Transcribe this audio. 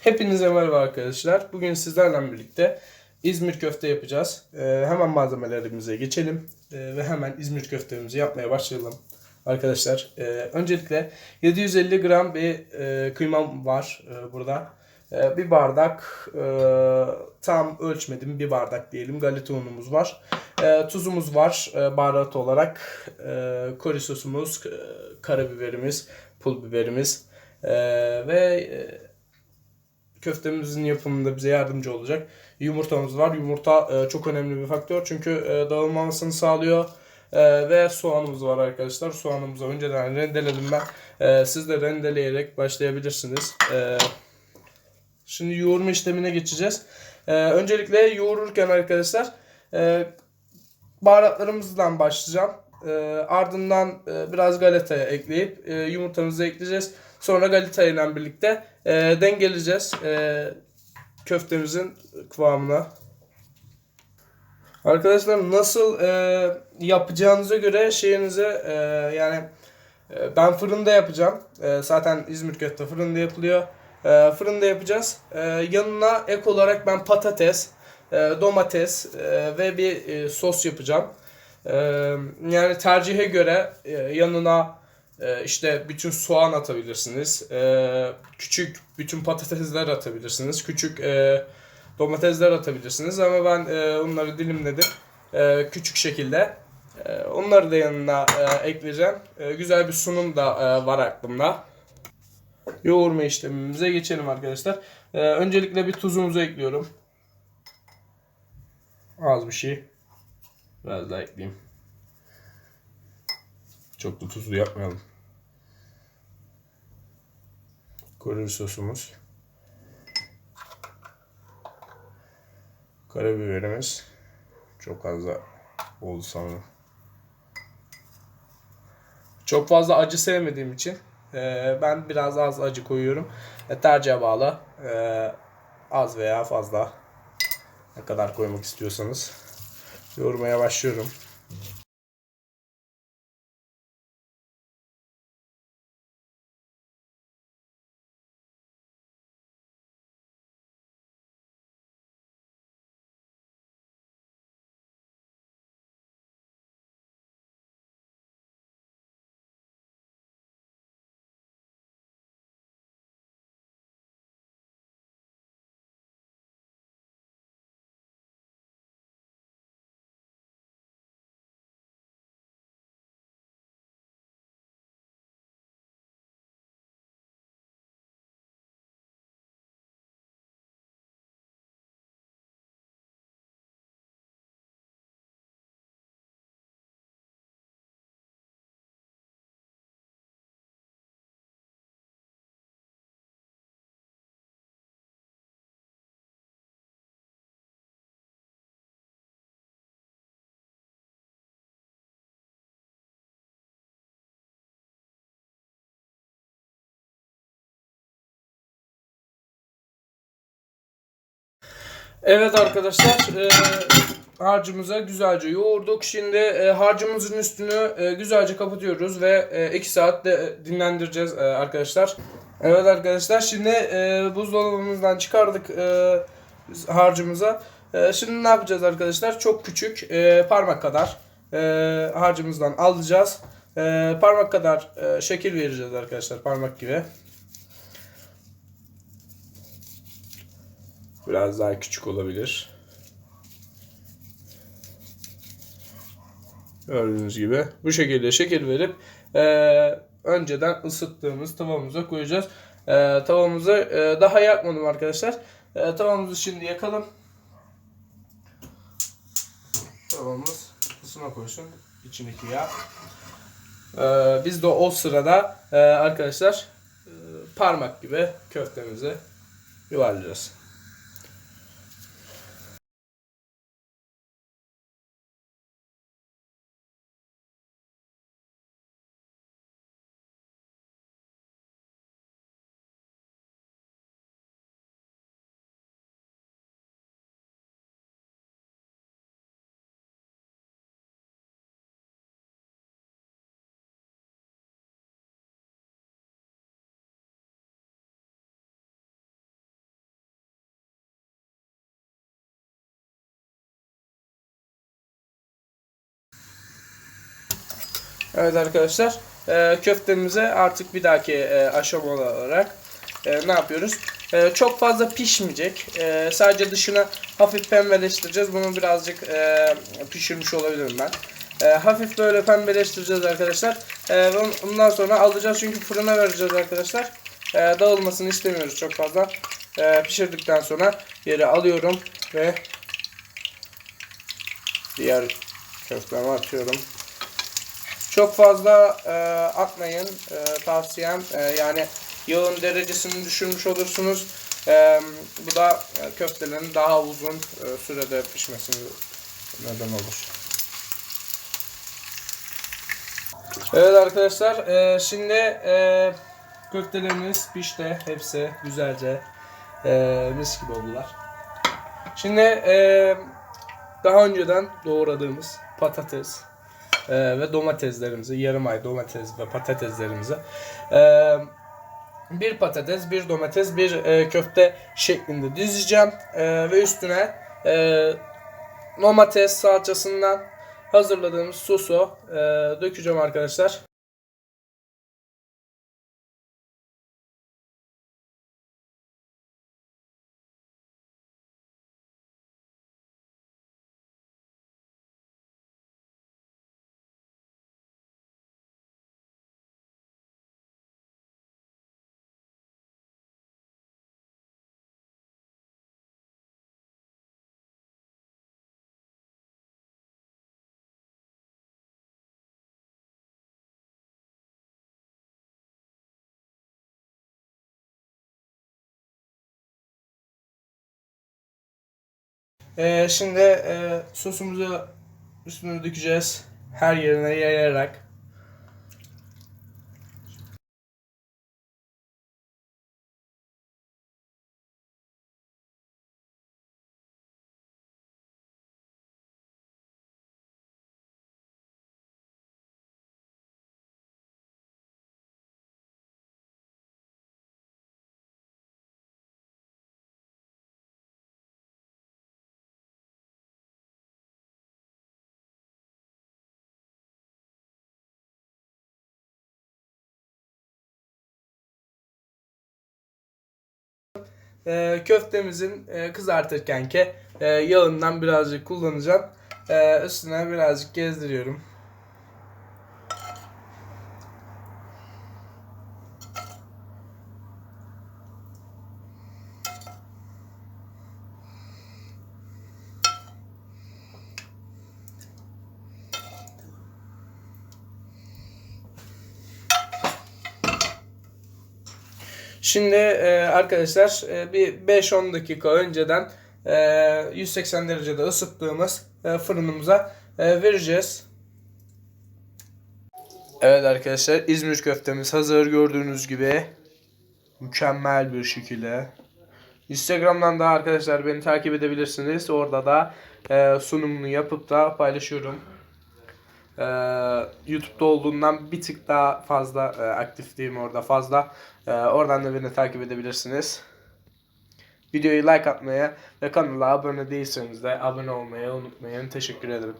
Hepinize merhaba arkadaşlar. Bugün sizlerle birlikte İzmir köfte yapacağız. Ee, hemen malzemelerimize geçelim Ee, ve hemen İzmir köftemizi yapmaya başlayalım. Arkadaşlar e, öncelikle 750 gram bir e, kıymam var e, burada. E, bir bardak e, tam ölçmedim bir bardak diyelim galeta unumuz var. E, tuzumuz var e, baharat olarak. E, kori sosumuz, e, karabiberimiz, pul biberimiz e, ve e, köftemizin yapımında bize yardımcı olacak. Yumurtamız var. Yumurta e, çok önemli bir faktör çünkü e, dağılmamasını sağlıyor. E, ve soğanımız var arkadaşlar. Soğanımızı önceden rendeledim ben. E, siz de rendeleyerek başlayabilirsiniz. E, şimdi yoğurma işlemine geçeceğiz. E, öncelikle yoğururken arkadaşlar e, baharatlarımızdan başlayacağım. E, ardından e, biraz galetaya ekleyip e, yumurtamızı ekleyeceğiz. Sonra galeta ile birlikte e, dengeleyeceğiz e, köftemizin kıvamına. Arkadaşlar nasıl e, yapacağınıza göre şeyinize e, yani e, ben fırında yapacağım. E, zaten İzmir köfte fırında yapılıyor. E, fırında yapacağız. E, yanına ek olarak ben patates, e, domates e, ve bir e, sos yapacağım. E, yani tercihe göre e, yanına e, işte bütün soğan atabilirsiniz. E, küçük bütün patatesler atabilirsiniz. Küçük e, domatesler atabilirsiniz. Ama ben e, onları dilimledim. E, küçük şekilde. Onları da yanına ekleyeceğim. Güzel bir sunum da var aklımda. Yoğurma işlemimize geçelim arkadaşlar. Öncelikle bir tuzumuzu ekliyorum. Az bir şey. Biraz daha ekleyeyim. Çok da tuzlu yapmayalım. Kuru sosumuz. Karabiberimiz. Çok fazla oldu sanırım. Çok fazla acı sevmediğim için e, ben biraz az acı koyuyorum. E, tercihe bağlı. E, az veya fazla. Ne kadar koymak istiyorsanız. Yoğurmaya başlıyorum. Evet arkadaşlar e, harcımıza güzelce yoğurduk. Şimdi e, harcımızın üstünü e, güzelce kapatıyoruz ve 2 saat de dinlendireceğiz e, arkadaşlar. Evet arkadaşlar şimdi e, buzdolabımızdan çıkardık e, harcımıza. E, şimdi ne yapacağız arkadaşlar? Çok küçük e, parmak kadar e, harcımızdan alacağız. E, parmak kadar e, şekil vereceğiz arkadaşlar parmak gibi. Biraz daha küçük olabilir. Gördüğünüz gibi bu şekilde şekil verip e, önceden ısıttığımız tavamıza koyacağız. E, tavamızı e, daha yakmadım arkadaşlar. E, tavamızı şimdi yakalım. Tavamız ısına koysun içindeki yağ. E, biz de o sırada e, arkadaşlar e, parmak gibi köftemizi yuvarlayacağız. Evet arkadaşlar e, köftemize artık bir dahaki e, aşama olarak e, ne yapıyoruz? Çok fazla pişmeyecek. Sadece dışına hafif pembeleştireceğiz. Bunu birazcık pişirmiş olabilirim ben. E, hafif böyle pembeleştireceğiz arkadaşlar. E, ve ondan sonra alacağız çünkü fırına vereceğiz arkadaşlar. E, dağılmasını istemiyoruz çok fazla. E, pişirdikten sonra yere alıyorum ve diğer köftemi atıyorum. Çok fazla e, atmayın e, tavsiyem. E, yani yağın derecesini düşürmüş olursunuz. E, bu da e, köftelerin daha uzun e, sürede pişmesine neden olur. Evet arkadaşlar e, şimdi e, köftelerimiz pişti. Hepsi güzelce e, mis gibi oldular. Şimdi e, daha önceden doğradığımız patates e, ve domateslerimizi, yarım ay domates ve patateslerimizi e, bir patates, bir domates, bir e, köfte şeklinde dizeceğim E, ve üstüne e, domates salçasından hazırladığımız sosu e, dökeceğim arkadaşlar. E, şimdi e, sosumuzu üstüne dökeceğiz. Her yerine yayarak. E, köftemizin e, kızartırkenki e, yağından birazcık kullanacağım. E, üstüne birazcık gezdiriyorum. Şimdi e, arkadaşlar e, bir 5-10 dakika önceden e, 180 derecede ısıttığımız e, fırınımıza e, vereceğiz. Evet arkadaşlar İzmir köftemiz hazır gördüğünüz gibi mükemmel bir şekilde. Instagram'dan da arkadaşlar beni takip edebilirsiniz. Orada da e, sunumunu yapıp da paylaşıyorum. Ee, YouTube'da olduğundan bir tık daha fazla e, aktif değilim orada fazla. Ee, oradan da beni takip edebilirsiniz. Videoyu like atmayı ve kanala abone değilseniz de abone olmayı unutmayın. Teşekkür ederim.